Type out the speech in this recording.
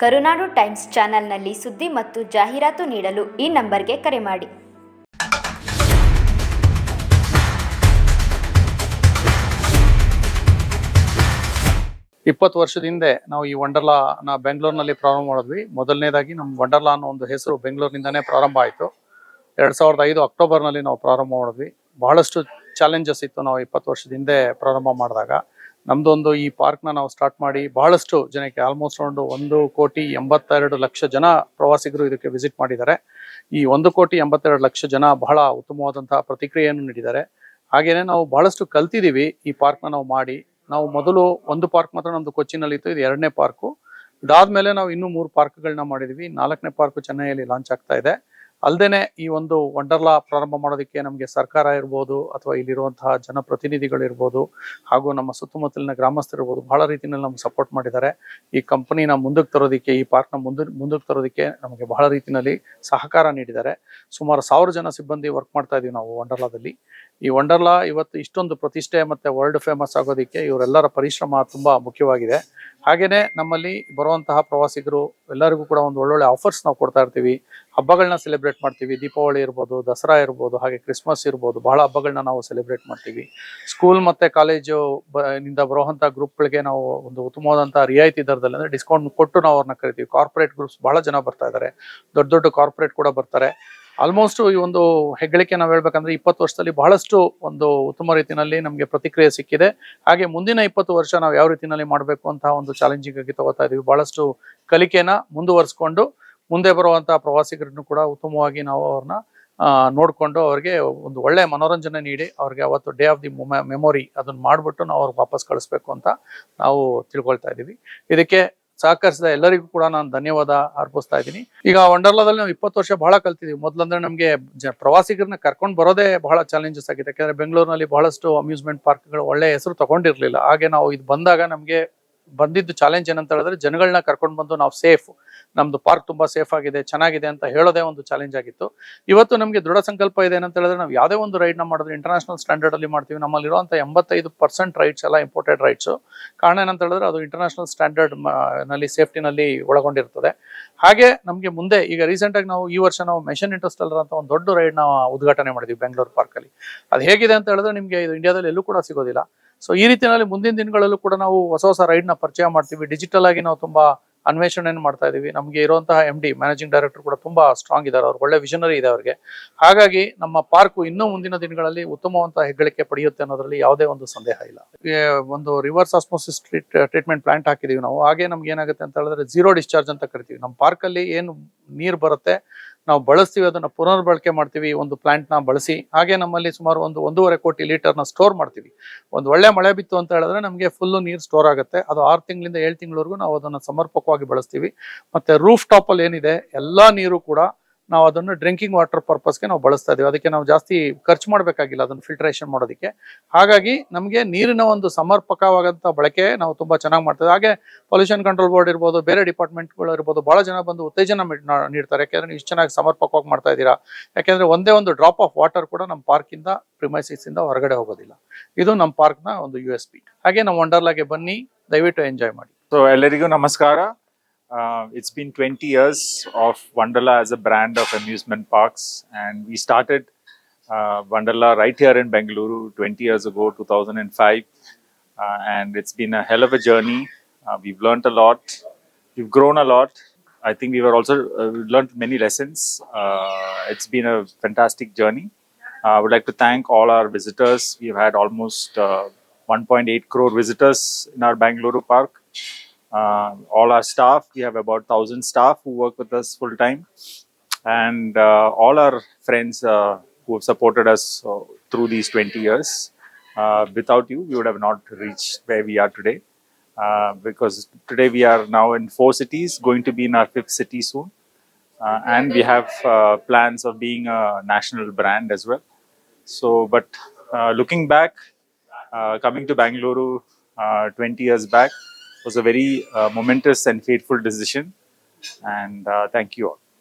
ಕರುನಾಡು times ಚಾನೆಲ್ನಲ್ಲಿ ಸುದ್ದಿ ಮತ್ತು ಜಾಹೀರಾತು ನೀಡಲು ಈ ನಂಬರ್ಗೆ ಕರೆ ಮಾಡಿ. ಇಪ್ಪತ್ತು ವರ್ಷದ ಹಿಂದೆ ನಾವು ಈ ವಂಡರ್ಲಾ ನ ಬೆಂಗಳೂರಿನಲ್ಲಿ ಪ್ರಾರಂಭ ಮಾಡಿದ್ವಿ. ಮೊದಲನೇದಾಗಿ ನಮ್ಮ ವಂಡರ್ಲಾ ಅನ್ನೋ ಒಂದು ಹೆಸರು ಬೆಂಗಳೂರಿನಿಂದನೇ ಪ್ರಾರಂಭ ಆಯಿತು. ಎರಡು ಸಾವಿರದ ಐದು ಅಕ್ಟೋಬರ್ನಲ್ಲಿ ನಾವು ಪ್ರಾರಂಭ ಮಾಡಿದ್ವಿ. ಬಹಳಷ್ಟು ಚಾಲೆಂಜಸ್ ಇತ್ತು ನಾವು ಇಪ್ಪತ್ತು ವರ್ಷದ ಹಿಂದೆ ಪ್ರಾರಂಭ ಮಾಡಿದಾಗ. ನಮ್ದೊಂದು ಈ ಪಾರ್ಕ್ನ ನಾವು ಸ್ಟಾರ್ಟ್ ಮಾಡಿ ಬಹಳಷ್ಟು ಜನಕ್ಕೆ ಆಲ್ಮೋಸ್ಟ್ ಒಂದು ಒಂದು ಕೋಟಿ ಎಂಬತ್ತೆರಡು ಲಕ್ಷ ಜನ ಪ್ರವಾಸಿಗರು ಇದಕ್ಕೆ ವಿಸಿಟ್ ಮಾಡಿದ್ದಾರೆ. ಈ ಒಂದು ಕೋಟಿ ಎಂಬತ್ತೆರಡು ಲಕ್ಷ ಜನ ಬಹಳ ಉತ್ತಮವಾದಂತಹ ಪ್ರತಿಕ್ರಿಯೆಯನ್ನು ನೀಡಿದ್ದಾರೆ. ಹಾಗೇನೆ ನಾವು ಬಹಳಷ್ಟು ಕಲ್ತಿದ್ದೀವಿ ಈ ಪಾರ್ಕ್ನ ನಾವು ಮಾಡಿ. ನಾವು ಮೊದಲು ಒಂದು ಪಾರ್ಕ್ ಮಾತ್ರ ನಮ್ದು ಕೊಚ್ಚಿನಲ್ಲಿ ಇತ್ತು ಇದು ಎರಡನೇ ಪಾರ್ಕು. ಇದಾದ್ಮೇಲೆ ನಾವು ಇನ್ನೂ ಮೂರು ಪಾರ್ಕ್ಗಳನ್ನ ಮಾಡಿದೀವಿ ನಾಲ್ಕನೇ ಪಾರ್ಕ್ ಚೆನ್ನೈಯಲ್ಲಿ ಲಾಂಚ್ ಆಗ್ತಾ ಇದೆ. ಅಲ್ದೇನೆ ಈ ಒಂದು ವಂಡರ್ಲಾ ಪ್ರಾರಂಭ ಮಾಡೋದಕ್ಕೆ ನಮಗೆ ಸರ್ಕಾರ ಇರ್ಬೋದು ಅಥವಾ ಇಲ್ಲಿರುವಂತಹ ಜನಪ್ರತಿನಿಧಿಗಳಿರ್ಬೋದು ಹಾಗೂ ನಮ್ಮ ಸುತ್ತಮುತ್ತಲಿನ ಗ್ರಾಮಸ್ಥರಿರ್ಬೋದು ಬಹಳ ರೀತಿಯಲ್ಲಿ ನಮ್ಗೆ ಸಪೋರ್ಟ್ ಮಾಡಿದ್ದಾರೆ. ಈ ಕಂಪನಿನ ಮುಂದಕ್ಕೆ ತರೋದಕ್ಕೆ, ಈ ಪಾರ್ಕ್ನ ಮುಂದೆ, ಮುಂದಕ್ಕೆ ತರೋದಕ್ಕೆ ನಮಗೆ ಬಹಳ ರೀತಿಯಲ್ಲಿ ಸಹಕಾರ ನೀಡಿದ್ದಾರೆ. ಸುಮಾರು ಸಾವಿರ ಜನ ಸಿಬ್ಬಂದಿ ವರ್ಕ್ ಮಾಡ್ತಾ ಇದೀವಿ ನಾವು ವಂಡರ್ಲಾದಲ್ಲಿ ಈ ವಂಡರ್ಲಾ ಇವತ್ತು ಇಷ್ಟೊಂದು ಪ್ರತಿಷ್ಠೆ ಮತ್ತೆ ವರ್ಲ್ಡ್ ಫೇಮಸ್ ಆಗೋದಕ್ಕೆ ಇವರೆಲ್ಲರ ಪರಿಶ್ರಮ ತುಂಬಾ ಮುಖ್ಯವಾಗಿದೆ. ಹಾಗೆಯೇ ನಮ್ಮಲ್ಲಿ ಬರುವಂತಹ ಪ್ರವಾಸಿಗರು ಎಲ್ಲರಿಗೂ ಕೂಡ ಒಂದು ಒಳ್ಳೊಳ್ಳೆ ಆಫರ್ಸ್ ನಾವು ಕೊಡ್ತಾ ಇರ್ತೀವಿ. ಹಬ್ಬಗಳನ್ನ ಸೆಲೆಬ್ರೇಟ್ ಮಾಡ್ತೀವಿ. ದೀಪಾವಳಿ ಇರ್ಬೋದು, ದಸರಾ ಇರ್ಬೋದು, ಹಾಗೆ ಕ್ರಿಸ್ಮಸ್ ಇರ್ಬೋದು, ಬಹಳ ಹಬ್ಬಗಳನ್ನ ನಾವು ಸೆಲೆಬ್ರೇಟ್ ಮಾಡ್ತೀವಿ. ಸ್ಕೂಲ್ ಮತ್ತೆ ಕಾಲೇಜು ನಿಂದ ಬರುವಂಥ ಗ್ರೂಪ್ಗಳಿಗೆ ನಾವು ಒಂದು ಉತ್ತಮವಾದಂಥ ರಿಯಾಯಿತಿ ದರದಲ್ಲಿ ಅಂದ್ರೆ ಡಿಸ್ಕೌಂಟ್ ಕೊಟ್ಟು ನಾವು ಅವ್ರನ್ನ ಕರಿತೀವಿ. ಕಾರ್ಪೊರೇಟ್ ಗ್ರೂಪ್ಸ್ ಬಹಳ ಜನ ಬರ್ತಾ ಇದ್ದಾರೆ ದೊಡ್ಡ ದೊಡ್ಡ ಕಾರ್ಪೊರೇಟ್ ಕೂಡ ಬರ್ತಾರೆ. ಆಲ್ಮೋಸ್ಟ್ ಈ ಒಂದು ಹೆಗ್ಗಳಿಕೆ ನಾವು ಹೇಳ್ಬೇಕಂದ್ರೆ ಇಪ್ಪತ್ತು ವರ್ಷದಲ್ಲಿ ಬಹಳಷ್ಟು ಒಂದು ಉತ್ತಮ ರೀತಿಯಲ್ಲಿ ನಮಗೆ ಪ್ರತಿಕ್ರಿಯೆ ಸಿಕ್ಕಿದೆ. ಹಾಗೆ ಮುಂದಿನ ಇಪ್ಪತ್ತು ವರ್ಷ ನಾವು ಯಾವ ರೀತಿಯಲ್ಲಿ ಮಾಡಬೇಕು ಅಂತ ಒಂದು ಚಾಲೆಂಜಿಂಗ್ ಆಗಿ ತಗೋತಾ ಇದೀವಿ. ಬಹಳಷ್ಟು ಕಲಿಕೆನ ಮುಂದುವರಿಸ್ಕೊಂಡು ಮುಂದೆ ಬರುವಂತಹ ಪ್ರವಾಸಿಗರನ್ನು ಕೂಡ ಉತ್ತಮವಾಗಿ ನಾವು ಅವ್ರನ್ನ ನೋಡಿಕೊಂಡು ಅವ್ರಿಗೆ ಒಂದು ಒಳ್ಳೆ ಮನೋರಂಜನೆ ನೀಡಿ ಅವ್ರಿಗೆ ಅವತ್ತು ಡೇ ಆಫ್ ದಿ ಮೆಮೊರಿ ಅದನ್ನ ಮಾಡಿಬಿಟ್ಟು ನಾವು ಅವ್ರಿಗೆ ವಾಪಸ್ ಕಳಿಸ್ಬೇಕು ಅಂತ ನಾವು ತಿಳ್ಕೊಳ್ತಾ ಇದ್ದೀವಿ ಇದಕ್ಕೆ ಸಹಕರಿಸಿದ ಎಲ್ಲರಿಗೂ ಕೂಡ ನಾನು ಧನ್ಯವಾದ ಅರ್ಪಿಸ್ತಾ ಇದ್ದೀನಿ. ಈಗ ವಂಡರ್ಲಾದಲ್ಲಿ ನಾವು ಇಪ್ಪತ್ತು ವರ್ಷ ಬಹಳ ಕಲ್ತಿದ್ದೀವಿ ಮೊದಲಂದ್ರೆ ನಮಗೆ ಪ್ರವಾಸಿಗರನ್ನ ಕರ್ಕೊಂಡು ಬರೋದೇ ಬಹಳ ಚಾಲೆಂಜಸ್ ಆಗಿದೆ ಯಾಕಂದ್ರೆ ಬೆಂಗಳೂರಿನಲ್ಲಿ ಬಹಳಷ್ಟು ಅಮ್ಯೂಸ್ಮೆಂಟ್ ಪಾರ್ಕ್ಗಳು ಒಳ್ಳೆ ಹೆಸರು ತಗೊಂಡಿರ್ಲಿಲ್ಲ. ಹಾಗೆ ನಾವು ಇದು ಬಂದಾಗ ನಮಗೆ ಬಂದಿದ್ದು ಚಾಲೆಂಜ್ ಏನಂತ ಹೇಳಿದ್ರೆ ಜನಗಳನ್ನ ಕರ್ಕೊಂಡು ಬಂದು ನಾವು ಸೇಫ್ ನಮ್ದು ಪಾರ್ಕ್ ತುಂಬಾ ಸೇಫ್ ಆಗಿದೆ, ಚೆನ್ನಾಗಿದೆ ಅಂತ ಹೇಳೋದೇ ಒಂದು ಚಾಲೆಂಜ್ ಆಗಿತ್ತು. ಇವತ್ತು ನಮಗೆ ದೃಢ ಸಂಕಲ್ಪ ಇದೆ ಏನಂತ ಹೇಳಿದ್ರೆ ನಾವು ಯಾವುದೇ ಒಂದು ರೈಡ್ನ ಮಾಡಿದ್ರೆ ಇಂಟರ್ನ್ಯಾಷನಲ್ ಸ್ಟ್ಯಾಂಡರ್ಡ್ ಅಲ್ಲಿ ಮಾಡ್ತೀವಿ. ನಮ್ಮಲ್ಲಿ ಇರುವಂತ ಎಂಬತ್ತೈದು ಪರ್ಸೆಂಟ್ ರೈಡ್ಸ್ ಎಲ್ಲ ಇಂಪೋರ್ಟೆಡ್ ರೈಡ್ಸ್ ಕಾರಣ ಏನಂತ ಹೇಳಿದ್ರೆ ಅದು ಇಂಟರ್ನ್ಯಾಷನಲ್ ಸ್ಟ್ಯಾಂಡರ್ಡ್ನಲ್ಲಿ ಸೇಫ್ಟಿನಲ್ಲಿ ಒಳಗೊಂಡಿರ್ತದೆ. ಹಾಗೆ ನಮಗೆ ಮುಂದೆ ಈಗ ರೀಸೆಂಟ್ ಆಗಿ ನಾವು ಈ ವರ್ಷ ನಾವು ಮೆಷನ್ ಇಂಟರ್ಸ್ಟೆಲ್ಲರ್ ಅಂತ ಒಂದು ದೊಡ್ಡ ರೈಡ್ ನಾವು ಉದ್ಘಾಟನೆ ಮಾಡಿದ್ವಿ ಬೆಂಗಳೂರು ಪಾರ್ಕಲ್ಲಿ ಅದು ಹೇಗಿದೆ ಅಂತ ಹೇಳಿದ್ರೆ ನಿಮಗೆ ಇದು ಇಂಡಿಯಾದಲ್ಲಿ ಎಲ್ಲೂ ಕೂಡ ಸಿಗೋದಿಲ್ಲ. ಸೊ ಈ ರೀತಿಯಲ್ಲಿ ಮುಂದಿನ ದಿನಗಳಲ್ಲೂ ಕೂಡ ನಾವು ಹೊಸ ಹೊಸ ರೈಡ್ನ ಪರಿಚಯ ಮಾಡ್ತೀವಿ. ಡಿಜಿಟಲ್ ಆಗಿ ನಾವು ತುಂಬಾ ಅನ್ವೇಷಣೆಯನ್ನು ಮಾಡ್ತಾ ಇದೀವಿ ನಮಗೆ ಇರುವಂತಹ ಎಂ ಡಿ ಮ್ಯಾನೇಜಿಂಗ್ ಡೈರೆಕ್ಟರ್ ಕೂಡ ತುಂಬಾ ಸ್ಟ್ರಾಂಗ್ ಇದ್ದಾರೆ. ಅವ್ರಿಗೆ ಒಳ್ಳೆ ವಿಷನರಿ ಇದೆ ಅವರಿಗೆ. ಹಾಗಾಗಿ ನಮ್ಮ ಪಾರ್ಕು ಇನ್ನೂ ಮುಂದಿನ ದಿನಗಳಲ್ಲಿ ಉತ್ತಮವಂತ ಹೆಗ್ಗಳಿಕೆ ಪಡೆಯುತ್ತೆ ಅನ್ನೋದರಲ್ಲಿ ಯಾವುದೇ ಒಂದು ಸಂದೇಹ ಇಲ್ಲ. ಒಂದು ರಿವರ್ಸ್ ಆಸ್ಮೋಸಿಸ್ ಟ್ರೀಟ್ಮೆಂಟ್ ಪ್ಲಾಂಟ್ ಹಾಕಿದೀವಿ ನಾವು. ಹಾಗೆ ನಮ್ಗೆ ಏನಾಗುತ್ತೆ ಅಂತ ಹೇಳಿದ್ರೆ ಜೀರೋ ಡಿಸ್ಚಾರ್ಜ್ ಅಂತ ಕರಿತೀವಿ. ನಮ್ಮ ಪಾರ್ಕಲ್ಲಿ ಏನು ನೀರು ಬರುತ್ತೆ ನಾವು ಬಳಸ್ತೀವಿ, ಅದನ್ನ ಪುನರ್ಬಳಕೆ ಮಾಡ್ತೀವಿ, ಒಂದು ಪ್ಲಾಂಟ್ನ ಬಳಸಿ, ಹಾಗೆ ನಮ್ಮಲ್ಲಿ ಸುಮಾರು ಒಂದು ಒಂದೂವರೆ ಕೋಟಿ ಲೀಟರ್ನ ಸ್ಟೋರ್ ಮಾಡ್ತೀವಿ. ಒಂದು ಒಳ್ಳೆ ಮಳೆ ಬಿತ್ತು ಅಂತ ಹೇಳಿದ್ರೆ ನಮಗೆ ಫುಲ್ಲು ನೀರು ಸ್ಟೋರ್ ಆಗುತ್ತೆ. ಅದು ಆರು ತಿಂಗಳಿಂದ ಏಳು ತಿಂಗಳವರೆಗೂ ನಾವು ಅದನ್ನು ಸಮರ್ಪಕವಾಗಿ ಬಳಸ್ತೀವಿ. ಮತ್ತೆ ರೂಫ್ ಟಾಪ್ ಅಲ್ಲಿ ಏನಿದೆ, ಎಲ್ಲಾ ನೀರು ಕೂಡ ನಾವು ಅದನ್ನು ಡ್ರಿಂಕಿಂಗ್ ವಾಟರ್ ಪರ್ಪಸ್ಗೆ ನಾವು ಬಳಸ್ತಾ ಇದೀವಿ. ಅದಕ್ಕೆ ನಾವು ಜಾಸ್ತಿ ಖರ್ಚು ಮಾಡಬೇಕಾಗಿಲ್ಲ ಅದನ್ನು ಫಿಲ್ಟ್ರೇಷನ್ ಮಾಡೋದಕ್ಕೆ. ಹಾಗಾಗಿ ನಮಗೆ ನೀರಿನ ಒಂದು ಸಮರ್ಪಕವಾದಂಥ ಬಳಕೆ ನಾವು ತುಂಬಾ ಚೆನ್ನಾಗಿ ಮಾಡ್ತೇವೆ ಹಾಗೆ ಪೊಲ್ಯೂಷನ್ ಕಂಟ್ರೋಲ್ ಬೋರ್ಡ್ ಇರ್ಬೋದು, ಬೇರೆ ಡಿಪಾರ್ಟ್ಮೆಂಟ್ಗಳು ಇರ್ಬೋದು, ಬಹಳ ಜನ ಬಂದು ಉತ್ತೇಜನ ನೀಡ್ತಾರೆ. ಯಾಕೆಂದ್ರೆ ಇಷ್ಟು ಚೆನ್ನಾಗಿ ಸಮರ್ಪಕವಾಗಿ ಮಾಡ್ತಾ ಇದ್ದೀರಾ. ಯಾಕೆಂದ್ರೆ ಒಂದೇ ಒಂದು ಡ್ರಾಪ್ ಆಫ್ ವಾಟರ್ ಕೂಡ ನಮ್ಮ ಪಾರ್ಕಿಂದ ಪ್ರಿಮೈಸಿಸ್ ಇಂದ ಹೊರಗಡೆ ಹೋಗೋದಿಲ್ಲ. ಇದು ನಮ್ಮ ಪಾರ್ಕ್ನ ಒಂದು ಯು ಎಸ್ ಪಿ ಹಾಗೆ ನಮ್ಮ ವಂಡರ್ಲಾಗೆ ಬನ್ನಿ, ದಯವಿಟ್ಟು ಎಂಜಾಯ್ ಮಾಡಿ. ಸೊ ಎಲ್ಲರಿಗೂ ನಮಸ್ಕಾರ. Uh, it's been 20 years of Wonderla as a brand of amusement parks, and we started uh, Wonderla right here in Bengaluru 20 years ago, 2005. Uh, and it's been a hell of a journey. Uh, we've learned a lot, we've grown a lot. I think we were also uh, learned many lessons. Uh, it's been a fantastic journey. Uh, I would like to thank all our visitors. We've had almost uh, 1.8 crore visitors in our Bangalore park uh, all our staff we have about 1000 staff who work with us full time and uh, all our friends uh, who have supported us uh, through these 20 years uh, without you we would have not reached where we are today uh, because today we are now in four cities, going to be in our fifth city soon. And we have plans of being a national brand as well. So, but looking back, coming to Bangalore uh, 20 years back was a very uh, momentous and fateful decision. And uh, thank you all.